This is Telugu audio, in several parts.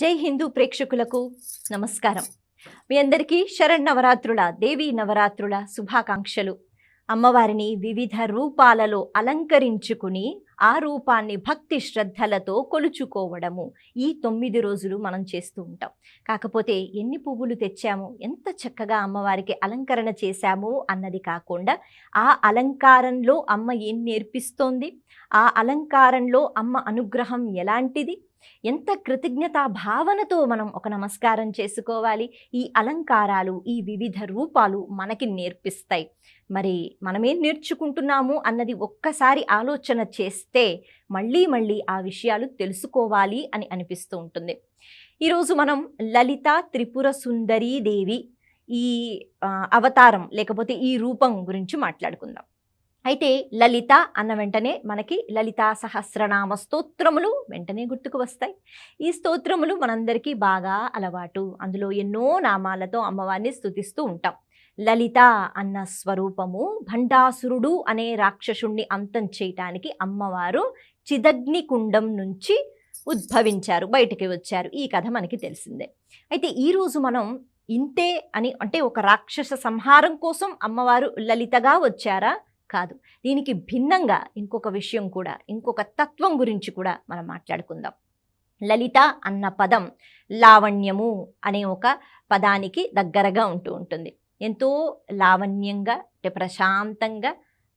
జై హిందూ ప్రేక్షకులకు నమస్కారం. మీ అందరికీ శరణ్ దేవీ నవరాత్రుల శుభాకాంక్షలు. అమ్మవారిని వివిధ రూపాలలో అలంకరించుకుని ఆ రూపాన్ని భక్తి శ్రద్ధలతో కొలుచుకోవడము ఈ తొమ్మిది రోజులు మనం చేస్తూ ఉంటాం. కాకపోతే ఎన్ని పువ్వులు తెచ్చాము ఎంత చక్కగా అమ్మవారికి అలంకరణ చేశాము అన్నది కాకుండా ఆ అలంకారంలో అమ్మ ఏం నేర్పిస్తోంది ఆ అలంకారంలో అమ్మ అనుగ్రహం ఎలాంటిది ఎంత కృతజ్ఞతా భావనతో మనం ఒక నమస్కారం చేసుకోవాలి ఈ అలంకారాలు ఈ వివిధ రూపాలు మనకి నేర్పిస్తాయి. మరి మనమేం నేర్చుకుంటున్నాము అన్నది ఒక్కసారి ఆలోచన చేస్తే మళ్ళీ మళ్ళీ ఆ విషయాలు తెలుసుకోవాలి అని అనిపిస్తూ ఉంటుంది. ఈరోజు మనం లలిత త్రిపుర సుందరీ దేవి ఈ అవతారం లేకపోతే ఈ రూపం గురించి మాట్లాడుకుందాం. అయితే లలిత అన్న వెంటనే మనకి లలితా సహస్రనామ స్తోత్రములు వెంటనే గుర్తుకు వస్తాయి. ఈ స్తోత్రములు మనందరికీ బాగా అలవాటు. అందులో ఎన్నో నామాలతో అమ్మవారిని స్థుతిస్తూ ఉంటాం. లలిత అన్న స్వరూపము భండాసురుడు అనే రాక్షసుణ్ణి అంతం చేయటానికి అమ్మవారు చిదగ్ని కుండం నుంచి ఉద్భవించారు బయటికి వచ్చారు. ఈ కథ మనకి తెలిసిందే. అయితే ఈరోజు మనం ఇంతే అని అంటే ఒక రాక్షస సంహారం కోసం అమ్మవారు లలితగా వచ్చారా? కాదు. దీనికి భిన్నంగా ఇంకొక విషయం కూడా ఇంకొక తత్వం గురించి కూడా మనం మాట్లాడుకుందాం. లలిత అన్న పదం లావణ్యము అనే ఒక పదానికి దగ్గరగా ఉంటూ ఉంటుంది. ఎంతో లావణ్యంగా అంటే ప్రశాంతంగా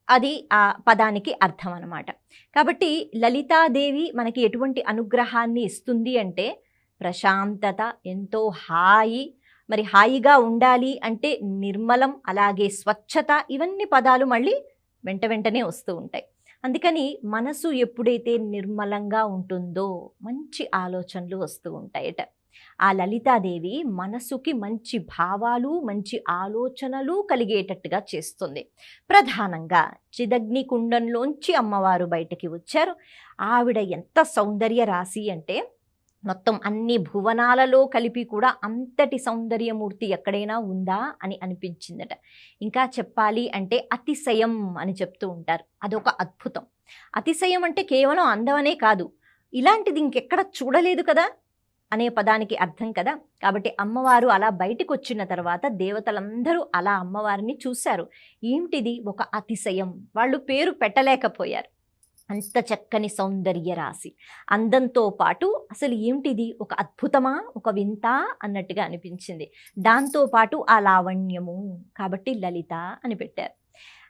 అది ఆ పదానికి అర్థం అన్నమాట కాబట్టి లలితాదేవి మనకి ఎటువంటి అనుగ్రహాన్ని ఇస్తుంది అంటే ప్రశాంతత ఎంతో హాయి మరి హాయిగా ఉండాలి అంటే నిర్మలం అలాగే స్వచ్ఛత ఇవన్నీ పదాలు మళ్ళీ వెంట వెంటనే వస్తూ ఉంటాయి. అందుకని మనసు ఎప్పుడైతే నిర్మలంగా ఉంటుందో మంచి ఆలోచనలు వస్తూ ఉంటాయట. ఆ లలితాదేవి మనసుకి మంచి భావాలు మంచి ఆలోచనలు కలిగేటట్టుగా చేస్తుంది. ప్రధానంగా చిదగ్ని కుండంలోంచి అమ్మవారు బయటకి వచ్చారు. ఆవిడ ఎంత సౌందర్య రాశి అంటే మొత్తం అన్ని భువనాలలో కలిపి కూడా అంతటి సౌందర్యమూర్తి ఎక్కడైనా ఉందా అని అనిపించిందట. ఇంకా చెప్పాలి అంటే అతిశయం అని చెప్తూ ఉంటారు. అదొక అద్భుతం. అతిశయం అంటే కేవలం అందమనే కాదు. ఇలాంటిది ఇంకెక్కడ చూడలేదు కదా! అనే పదానికి అర్థం కదా? కాబట్టి అమ్మవారు అలా బయటికి వచ్చిన తర్వాత దేవతలందరూ అలా అమ్మవారిని చూశారు. ఏమిటిది ఒక అతిశయం. వాళ్ళు పేరు పెట్టలేకపోయారు. అంత చక్కని సౌందర్య రాశి. అందంతో పాటు అసలు ఏమిటిది ఒక అద్భుతమా? ఒక వింత? అన్నట్టుగా అనిపించింది. దాంతో పాటు ఆ లావణ్యము. కాబట్టి లలిత అని పెట్టారు.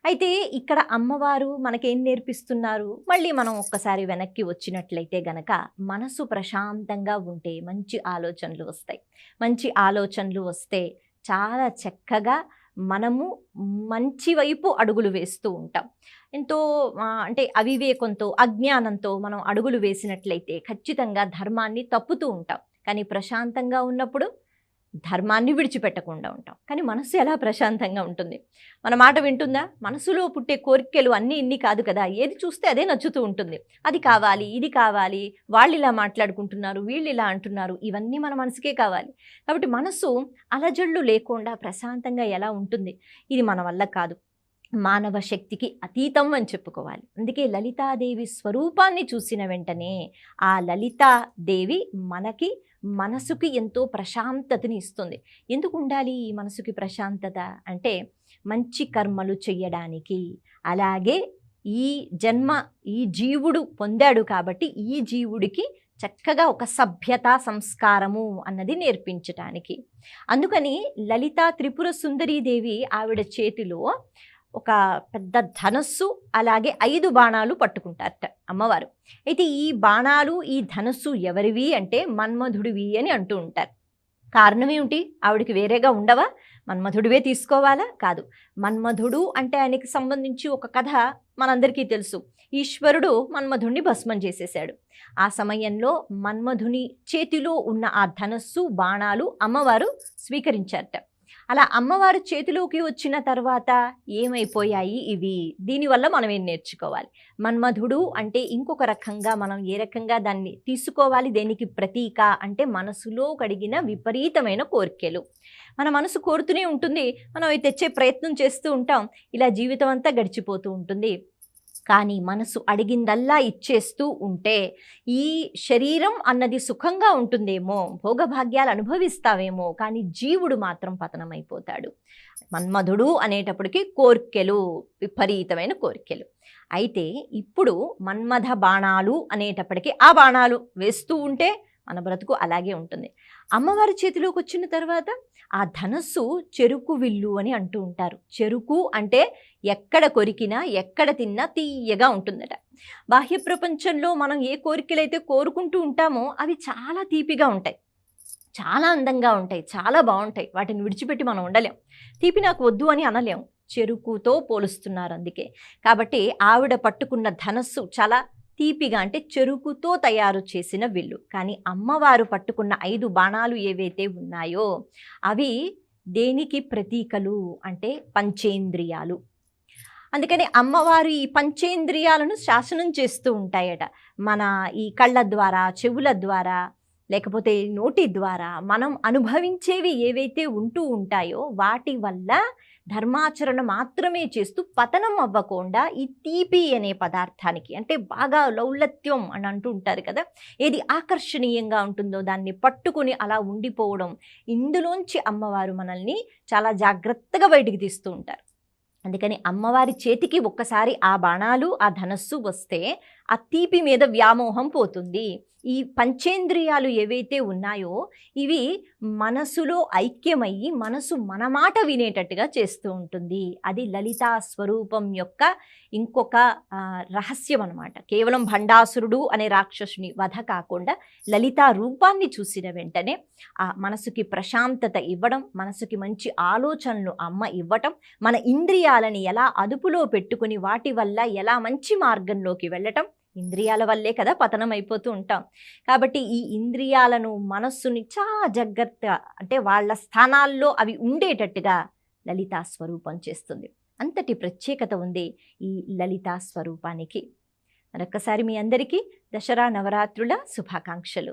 అయితే ఇక్కడ అమ్మవారు మనకేం నేర్పిస్తున్నారు? మళ్ళీ మనం ఒక్కసారి వెనక్కి వచ్చినట్లయితే గనక మనసు ప్రశాంతంగా ఉంటే మంచి ఆలోచనలు వస్తాయి. మంచి ఆలోచనలు వస్తే చాలా చక్కగా మనము మంచి వైపు అడుగులు వేస్తూ ఉంటాం. ఎంతో అంటే అవివేకంతో అజ్ఞానంతో మనం అడుగులు వేసినట్లయితే ఖచ్చితంగా ధర్మాన్ని తప్పుతూ ఉంటాం. కానీ ప్రశాంతంగా ఉన్నప్పుడు ధర్మాన్ని విడిచిపెట్టకుండా ఉంటాం. కానీ మనసు ఎలా ప్రశాంతంగా ఉంటుంది? మన మాట వింటుందా? మనసులో పుట్టే కోరికలు అన్నీ ఇన్ని కాదు కదా. ఏది చూస్తే అదే నచ్చుతూ ఉంటుంది. అది కావాలి ఇది కావాలి వాళ్ళు ఇలా మాట్లాడుకుంటున్నారు వీళ్ళు ఇలా అంటున్నారు ఇవన్నీ మన మనసుకే కావాలి. కాబట్టి మనసు అలజళ్ళు లేకుండా ప్రశాంతంగా ఎలా ఉంటుంది? ఇది మన వల్ల కాదు. మానవ శక్తికి అతీతం అని చెప్పుకోవాలి. అందుకే లలితాదేవి స్వరూపాన్ని చూసిన వెంటనే ఆ లలితాదేవి మనకి మనసుకి ఎంతో ప్రశాంతతని ఇస్తుంది. ఎందుకు ఉండాలి ఈ మనసుకి ప్రశాంతత? అంటే మంచి కర్మలు చేయడానికి అలాగే ఈ జన్మ ఈ జీవుడు పొందాడు కాబట్టి ఈ జీవుడికి చక్కగా ఒక సభ్యత సంస్కారము అన్నది నేర్పించటానికి. అందుకని లలితా త్రిపుర సుందరీదేవి ఆవిడ చేతిలో ఒక పెద్ద ధనస్సు అలాగే ఐదు బాణాలు పట్టుకుంటారట అమ్మవారు. అయితే ఈ బాణాలు ఈ ధనస్సు ఎవరివి అంటే మన్మధుడివి అని అంటూ ఉంటారు. కారణం ఏమిటి ఆవిడికి వేరేగా ఉండవా? మన్మధుడివే తీసుకోవాలా? కాదు. మన్మధుడు అంటే ఆయనకి సంబంధించి ఒక కథ మనందరికీ తెలుసు. ఈశ్వరుడు మన్మధుణ్ణి భస్మం చేసేశాడు. ఆ సమయంలో మన్మధుని చేతిలో ఉన్న ఆ ధనస్సు బాణాలు అమ్మవారు స్వీకరించారట. అలా అమ్మవారు చేతిలోకి వచ్చిన తర్వాత ఏమైపోయాయి ఇవి? దీనివల్ల మనం ఏం నేర్చుకోవాలి? మన్మధుడు అంటే ఇంకొక రకంగా మనం ఏ రకంగా దాన్ని తీసుకోవాలి? దేనికి ప్రతీక? అంటే మనసులో కడిగిన విపరీతమైన కోరికలు. మన మనసు కోరుతూనే ఉంటుంది. మనం అవి తెచ్చే ప్రయత్నం చేస్తూ ఉంటాం. ఇలా జీవితం అంతా గడిచిపోతూ ఉంటుంది. కానీ మనసు అడిగిందల్లా ఇచ్చేస్తూ ఉంటే ఈ శరీరం అన్నది సుఖంగా ఉంటుందేమో భోగభాగ్యాలు అనుభవిస్తావేమో కానీ జీవుడు మాత్రం పతనమైపోతాడు. మన్మధుడు అనేటప్పటికీ కోర్కెలు విపరీతమైన కోర్కెలు. అయితే ఇప్పుడు మన్మథ బాణాలు అనేటప్పటికీ ఆ బాణాలు వేస్తూ ఉంటే మన బ్రతుకు అలాగే ఉంటుంది. అమ్మవారి చేతిలోకి వచ్చిన తర్వాత ఆ ధనస్సు చెరుకు విల్లు అని అంటూ ఉంటారు. చెరుకు అంటే ఎక్కడ కొరికినా ఎక్కడ తిన్నా తీయగా ఉంటుందట. బాహ్య ప్రపంచంలో మనం ఏ కోరికలైతే కోరుకుంటూ ఉంటామో అవి చాలా తీపిగా ఉంటాయి. చాలా అందంగా ఉంటాయి చాలా బాగుంటాయి. వాటిని విడిచిపెట్టి మనం ఉండలేం. తీపి నాకు వద్దు అని అనలేం. చెరుకుతో పోలుస్తున్నారు అందుకే. కాబట్టి ఆవిడ పట్టుకున్న ధనస్సు చాలా తీపిగా అంటే చెరుకుతో తయారు చేసిన విల్లు. కానీ అమ్మవారు పట్టుకున్న ఐదు బాణాలు ఏవైతే ఉన్నాయో అవి దేనికి ప్రతీకలు అంటే పంచేంద్రియాలు. అందుకని అమ్మవారు ఈ పంచేంద్రియాలను శాసనం చేస్తూ ఉంటాయట. మన ఈ కళ్ళ ద్వారా చెవుల ద్వారా లేకపోతే నోటి ద్వారా మనం అనుభవించేవి ఏవైతే ఉంటూ ఉంటాయో వాటి వల్ల ధర్మాచరణ మాత్రమే చేస్తూ పతనం అవ్వకుండా ఈ తీపి అనే పదార్థానికి అంటే బాగా లౌలత్యం అని అంటూ ఉంటారు కదా ఏది ఆకర్షణీయంగా ఉంటుందో దాన్ని పట్టుకుని అలా ఉండిపోవడం ఇందులోంచి అమ్మవారు మనల్ని చాలా జాగ్రత్తగా బయటికి తీస్తూ ఉంటారు. అందుకని అమ్మవారి చేతికి ఒక్కసారి ఆ బాణాలు ఆ ధనస్సు వస్తే ఆ తీపి మీద వ్యామోహం పోతుంది. ఈ పంచేంద్రియాలు ఏవైతే ఉన్నాయో ఇవి మనసులో ఐక్యమయ్యి మనసు మన మాట వినేటట్టుగా చేస్తూ ఉంటుంది. అది లలితా స్వరూపం యొక్క ఇంకొక రహస్యం అనమాట కేవలం భండాసురుడు అనే రాక్షసుని వధ కాకుండా లలితా రూపాన్ని చూసిన వెంటనే ఆ మనసుకి ప్రశాంతత ఇవ్వడం మనసుకి మంచి ఆలోచనలు అమ్మ ఇవ్వటం మన ఇంద్రియాలని ఎలా అదుపులో పెట్టుకుని వాటి వల్ల ఎలా మంచి మార్గంలోకి వెళ్ళటం ఇంద్రియాల వల్లే కదా పతనం అయిపోతూ ఉంటాం. కాబట్టి ఈ ఇంద్రియాలను మనస్సుని చాలా జాగ్రత్తగా అంటే వాళ్ళ స్థానాల్లో అవి ఉండేటట్టుగా లలితా స్వరూపం చేస్తుంది. అంతటి ప్రత్యేకత ఉంది ఈ లలితా స్వరూపానికి. మరొక్కసారి మీ అందరికీ దసరా నవరాత్రుల శుభాకాంక్షలు.